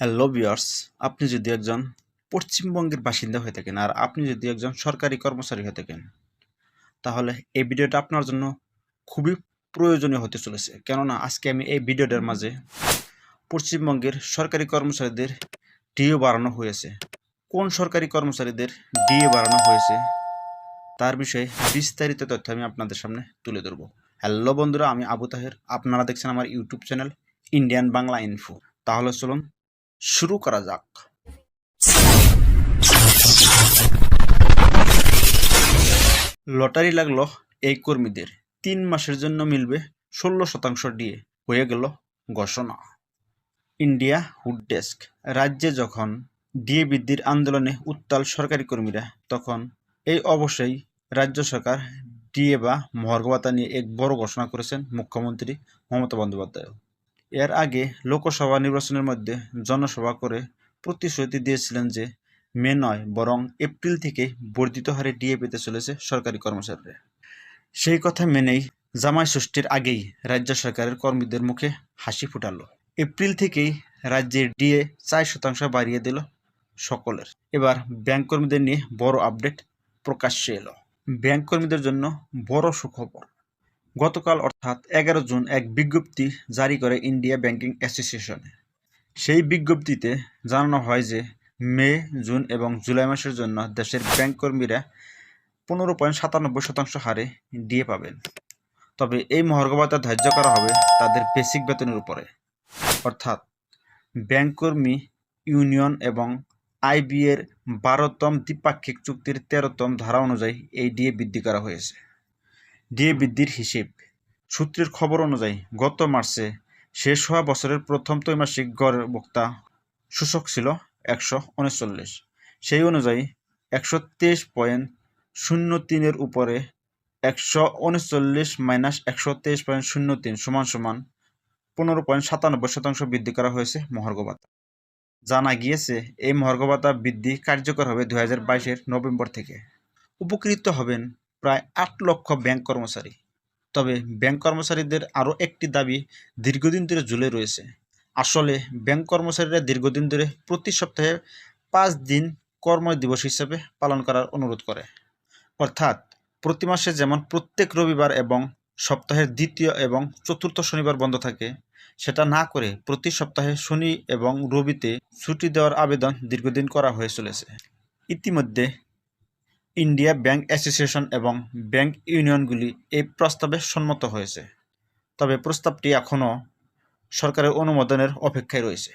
Hello viewers আপনি যদি একজন পশ্চিমবঙ্গের বাসিন্দা হয়ে থাকেন আর আপনি যদি একজন সরকারি কর্মচারী হয়ে থাকেন, তাহলে এই ভিডিওটা আপনার জন্য খুবই প্রয়োজনীয় হতে চলেছে। কেননা আজকে আমি এই ভিডিওটার মাঝে পশ্চিমবঙ্গের সরকারি কর্মচারীদের ডিএ বাড়ানো হয়েছে। কোন সরকারি কর্মচারীদের ডিএ বাড়ানো হয়েছে, তার বিষয়ে বিস্তারিত তথ্য আমি আপনাদের সামনে তুলে ধরবো। হ্যালো বন্ধুরা, আমি আবু তাহের। আপনারা দেখছেন আমার YouTube channel Indian Bangla info তাহলে চলুন শুরু করা যাক। লটারি লাগল এই কর্মীদের। তিন মাসের জন্য মিলবে ষোলো শতাংশ ডিএ। হয়ে গেল ঘোষণা। India hood desk. রাজ্যে যখন ডিএ বৃদ্ধির আন্দোলনে উত্তাল সরকারি কর্মীরা, তখন এই অবশ্যই রাজ্য সরকার ডিএ বা মহার্ঘ ভাতা নিয়ে এক বড় ঘোষণা করেছেন মুখ্যমন্ত্রী মমতা বন্দ্যোপাধ্যায় এর আগে লোকসভা নির্বাচনের মধ্যে জনসভা করে প্রতিশ্রুতি দিয়েছিলেন যে মে নয় বরং এপ্রিল থেকে বর্ধিত হারে ডিএ পেতে চলেছে সরকারি কর্মচারীরা। সেই কথা মেনেই জামাই ষষ্ঠীর আগেই রাজ্য সরকারের কর্মীদের মুখে হাসি ফুটালো। এপ্রিল থেকেই রাজ্যের ডিএ চার শতাংশ বাড়িয়ে দিল সকলের। এবার ব্যাংক কর্মীদের নিয়ে বড় আপডেট প্রকাশ্যে এলো। ব্যাংক কর্মীদের জন্য বড় সুখবর। গতকাল অর্থাৎ এগারো জুন এক বিজ্ঞপ্তি জারি করে ইন্ডিয়া ব্যাংকিং অ্যাসোসিয়েশনে। সেই বিজ্ঞপ্তিতে জানানো হয় যে মে, জুন এবং জুলাই মাসের জন্য দেশের ব্যাংক কর্মীরা পনেরো পয়েন্ট সাতানব্বই শতাংশ হারে ডিএ পাবেন। তবে এই মহার্ঘ ধার্য করা হবে তাদের বেসিক বেতনের উপরে। অর্থাৎ ব্যাংক কর্মী, ইউনিয়ন এবং আইবি এর বারোতম দ্বিপাক্ষিক চুক্তির তেরোতম ধারা অনুযায়ী এই ডিএ বৃদ্ধি করা হয়েছে। ডিএ বৃদ্ধির হিসেব। সূত্রের খবর অনুযায়ী, গত মার্চে শেষ হওয়া বছরের প্রথম ত্রৈমাসিক গড় ভোক্তা সূচক ছিল একশো উনচল্লিশ। সেই অনুযায়ী, একশো তেইশ পয়েন্ট শূন্য তিনের উপরে একশো উনচল্লিশ মাইনাস একশো তেইশ পয়েন্ট শূন্য তিন সমান সমান পনেরো পয়েন্ট সাতানব্বই শতাংশ বৃদ্ধি করা হয়েছে মহার্ঘ ভাতা। জানা গিয়েছে, এই মহার্ঘ ভাতা বৃদ্ধি কার্যকর হবে দু হাজার বাইশের নভেম্বর থেকে। উপকৃত হবেন প্রায় আট লক্ষ ব্যাংক কর্মচারী। তবে ব্যাংক কর্মচারীদের আরও একটি দাবি দীর্ঘদিন ধরে ঝুলে রয়েছে। আসলে ব্যাংক কর্মচারীরা দীর্ঘদিন ধরে প্রতি সপ্তাহে পাঁচ দিন কর্ম দিবস হিসেবে পালন করার অনুরোধ করে। অর্থাৎ প্রতি মাসে যেমন প্রত্যেক রবিবার এবং সপ্তাহের দ্বিতীয় এবং চতুর্থ শনিবার বন্ধ থাকে, সেটা না করে প্রতি সপ্তাহে শনি এবং রবিতে ছুটি দেওয়ার আবেদন দীর্ঘদিন করা হয়ে চলেছে। ইতিমধ্যে ইন্ডিয়া ব্যাংক অ্যাসোসিয়েশন এবং ব্যাংক ইউনিয়নগুলি এই প্রস্তাবে সম্মত হয়েছে, তবে প্রস্তাবটি এখনও সরকারের অনুমোদনের অপেক্ষায় রয়েছে।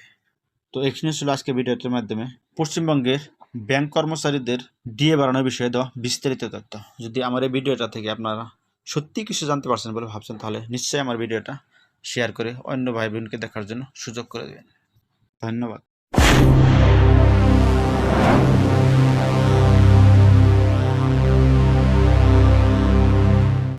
তো এখানে ছিল আজকে ভিডিওটির মাধ্যমে। পশ্চিমবঙ্গের ব্যাংক কর্মচারীদের ডিএ বাড়ানোর বিষয়ে দেওয়া বিস্তারিত তথ্য। যদি আমার এই ভিডিওটা থেকে আপনারা সত্যি কিছু জানতে পারছেন বলে ভাবছেন, তাহলে নিশ্চয়ই আমার ভিডিওটা শেয়ার করে অন্য ভাই বোনকে দেখার জন্য সুযোগ করে দেবেন। ধন্যবাদ।